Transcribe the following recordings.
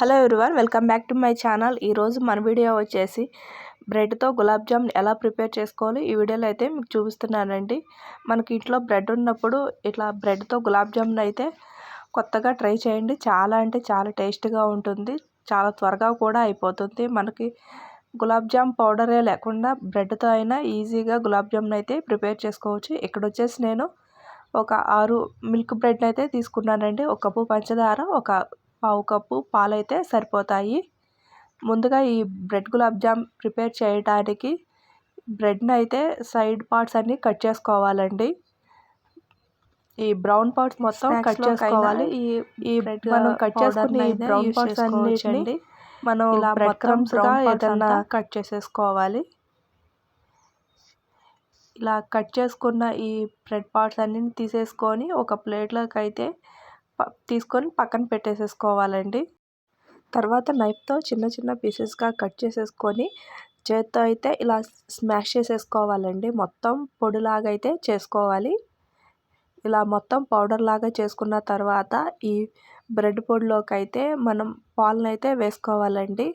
Hello everyone welcome back to my channel. ఈరోజు మన video వచ్చేసి బ్రెడ్తో గులాబ్ జామ్ ఎలా ప్రిపేర్ చేసుకోవాలి? ఈ వీడియోలో అయితే మీకు చూపిస్తున్నానండి. మనకి ఇంట్లో బ్రెడ్ ఉన్నప్పుడు ఇట్లా బ్రెడ్తో గులాబ్ జామున్ అయితే కొత్తగా ట్రై చేయండి. చాలా అంటే చాలా టేస్ట్గా ఉంటుంది. చాలా త్వరగా కూడా అయిపోతుంది. మనకి గులాబ్ జామ్ పౌడరే లేకుండా బ్రెడ్తో అయినా ఈజీగా గులాబ్ జామున్ అయితే ప్రిపేర్ చేసుకోవచ్చు. ఇక్కడ వచ్చేసి నేను ఒక ఆరు మిల్క్ బ్రెడ్ అయితే తీసుకున్నానండి. ఒక కప్పు పంచదార ఒక పావు కప్పు పాలైతే సరిపోతాయి. ముందుగా ఈ బ్రెడ్ గులాబ్ జామ్ ప్రిపేర్ చేయడానికి బ్రెడ్ని అయితే సైడ్ పార్ట్స్ అన్నీ కట్ చేసుకోవాలండి. ఈ బ్రౌన్ పార్ట్స్ మొత్తం కట్ చేసుకోవాలి. ఈ ఈ బ్రెడ్ మనం కట్ చేసుకుని ఈ బ్రౌన్ పార్ట్స్ అన్నిటిని మనం ఇలా బ్రెడ్ క్రమ్స్గా ఏదన్నా కట్ చేసేసుకోవాలి. ఇలా కట్ చేసుకున్న ఈ బ్రెడ్ పార్ట్స్ అన్ని తీసేసుకొని ఒక ప్లేట్లోకి అయితే తీసుకొని పక్కన పెట్టేసేసుకోవాలండి. తర్వాత నైఫ్తో చిన్న చిన్న పీసెస్గా కట్ చేసేసుకొని చేత్తో అయితే ఇలా స్మాష్ చేసేసుకోవాలండి. మొత్తం పొడిలాగా అయితే చేసుకోవాలి. ఇలా మొత్తం పౌడర్ లాగా చేసుకున్న తర్వాత ఈ బ్రెడ్ పొడిలోకి అయితే మనం పాలను అయితే వేసుకోవాలండి.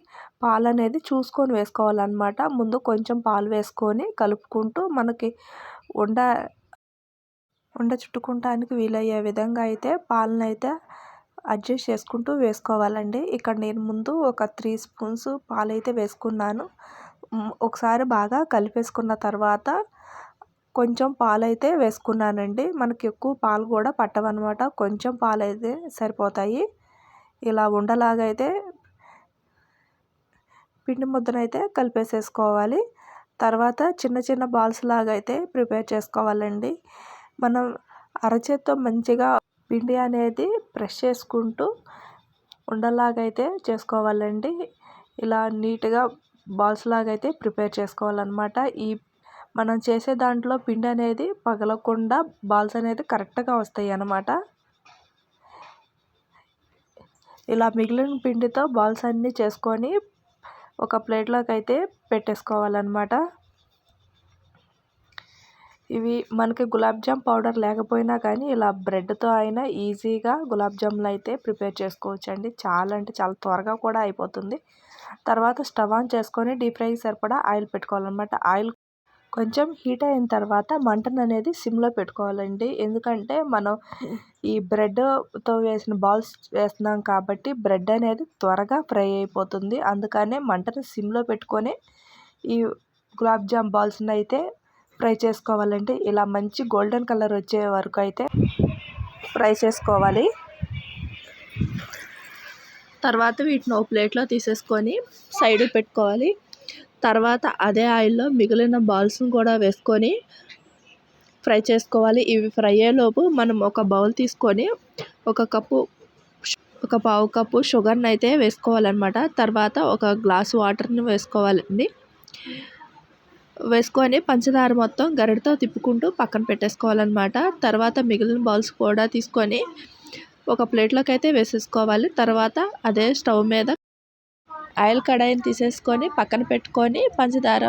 పాలు అనేది చూసుకొని వేసుకోవాలన్నమాట. ముందు కొంచెం పాలు వేసుకొని కలుపుకుంటూ మనకి ఉండ ఉండ చుట్టుకుంటానికి వీలయ్యే విధంగా అయితే పాలను అయితే అడ్జస్ట్ చేసుకుంటూ వేసుకోవాలండి. ఇక్కడ నేను ముందు ఒక త్రీ స్పూన్స్ పాలైతే వేసుకున్నాను. ఒకసారి బాగా కలిపేసుకున్న తర్వాత కొంచెం పాలైతే వేసుకున్నానండి. మనకి ఎక్కువ పాలు కూడా పట్టవన్నమాట. కొంచెం పాలైతే సరిపోతాయి. ఇలా ఉండలాగా అయితే పిండి ముద్దనైతే కలిపేసేసుకోవాలి. తర్వాత చిన్న చిన్న బాల్స్ లాగా అయితే ప్రిపేర్ చేసుకోవాలండి. మనం అరచేత్తో మంచిగా పిండి అనేది ప్రెస్ చేసుకుంటూ ఉండలాగైతే చేసుకోవాలండి. ఇలా నీట్గా బాల్స్ లాగా అయితే ప్రిపేర్ చేసుకోవాలన్నమాట. ఈ మనం చేసే దాంట్లో పిండి అనేది పగలకుండా బాల్స్ అనేది కరెక్ట్గా వస్తాయి అన్నమాట. ఇలా మిగిలిన పిండితో బాల్స్ అన్నీ చేసుకొని ఒక ప్లేట్లోకి అయితే పెట్టేసుకోవాలన్నమాట. ఇవి మనకి గులాబ్ జామ్ పౌడర్ లేకపోయినా కానీ ఇలా బ్రెడ్తో అయినా ఈజీగా గులాబ్ జామ్లు అయితే ప్రిపేర్ చేసుకోవచ్చండి. చాలా అంటే చాలా త్వరగా కూడా అయిపోతుంది. తర్వాత స్టవ్ ఆన్ చేసుకొని డీప్ ఫ్రైకి సరిపడా ఆయిల్ పెట్టుకోవాలన్నమాట. ఆయిల్ కొంచెం హీట్ అయిన తర్వాత మంటను అనేది సిమ్లో పెట్టుకోవాలండి. ఎందుకంటే మనం ఈ బ్రెడ్తో వేసిన బాల్స్ వేస్తున్నాం కాబట్టి బ్రెడ్ అనేది త్వరగా ఫ్రై అయిపోతుంది. అందుకనే మంటను సిమ్లో పెట్టుకొని ఈ గులాబ్ జామ్ బాల్స్ని అయితే ఫ్రై చేసుకోవాలంటే ఇలా మంచి గోల్డెన్ కలర్ వచ్చే వరకు అయితే ఫ్రై చేసుకోవాలి. తర్వాత వీటిని ఒక ప్లేట్లో తీసేసుకొని సైడ్ పెట్టుకోవాలి. తర్వాత అదే ఆయిల్లో మిగిలిన బాల్స్ను కూడా వేసుకొని ఫ్రై చేసుకోవాలి. ఇవి ఫ్రై అయ్యేలోపు మనం ఒక బౌల్ తీసుకొని ఒక కప్పు ఒక పావు కప్పు షుగర్ని అయితే వేసుకోవాలన్నమాట. తర్వాత ఒక గ్లాస్ వాటర్ని వేసుకోవాలండి. వేసుకొని పంచదార మొత్తం గరిటతో తిప్పుకుంటూ పక్కన పెట్టేసుకోవాలన్నమాట. తర్వాత మిగిలిన బాల్స్ కూడా తీసుకొని ఒక ప్లేట్లోకి అయితే వేసేసుకోవాలి. తర్వాత అదే స్టవ్ మీద ఆయిల్ కడాయిని తీసేసుకొని పక్కన పెట్టుకొని పంచదార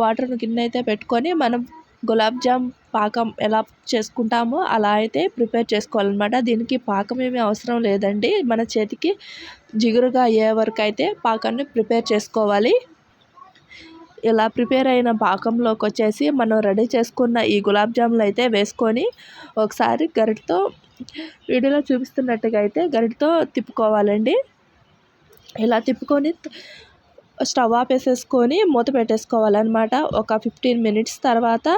వాటర్ గిన్నె అయితే పెట్టుకొని మనం గులాబ్ జామ్ పాకం ఎలా చేసుకుంటామో అలా అయితే ప్రిపేర్ చేసుకోవాలన్నమాట. దీనికి పాకం ఏమీ అవసరం లేదండి. మన చేతికి జిగురుగా అయ్యే వరకు అయితే పాకాన్ని ప్రిపేర్ చేసుకోవాలి. ఇలా ప్రిపేర్ అయిన పాకంలోకి వచ్చేసి మనం రెడీ చేసుకున్న ఈ గులాబ్ జాములు అయితే వేసుకొని ఒకసారి గరిటతో వీడియోలో చూపిస్తున్నట్టుగా అయితే గరిటతో తిప్పుకోవాలండి. ఇలా తిప్పుకొని స్టవ్ ఆపేసేసుకొని మూత పెట్టేసుకోవాలన్నమాట. ఒక ఫిఫ్టీన్ మినిట్స్ తర్వాత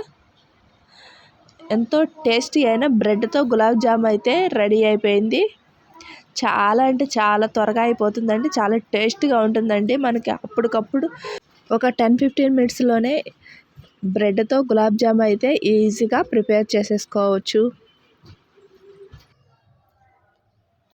ఎంతో టేస్టీ అయిన బ్రెడ్తో గులాబ్ జామ్ అయితే రెడీ అయిపోయింది. చాలా అంటే చాలా త్వరగా అయిపోతుందండి. చాలా టేస్ట్గా ఉంటుందండి. మనకి అప్పటికప్పుడు ఒక టెన్ ఫిఫ్టీన్ మినిట్స్లోనే బ్రెడ్తో గులాబ్ జామ్ అయితే ఈజీగా ప్రిపేర్ చేసేసుకోవచ్చు.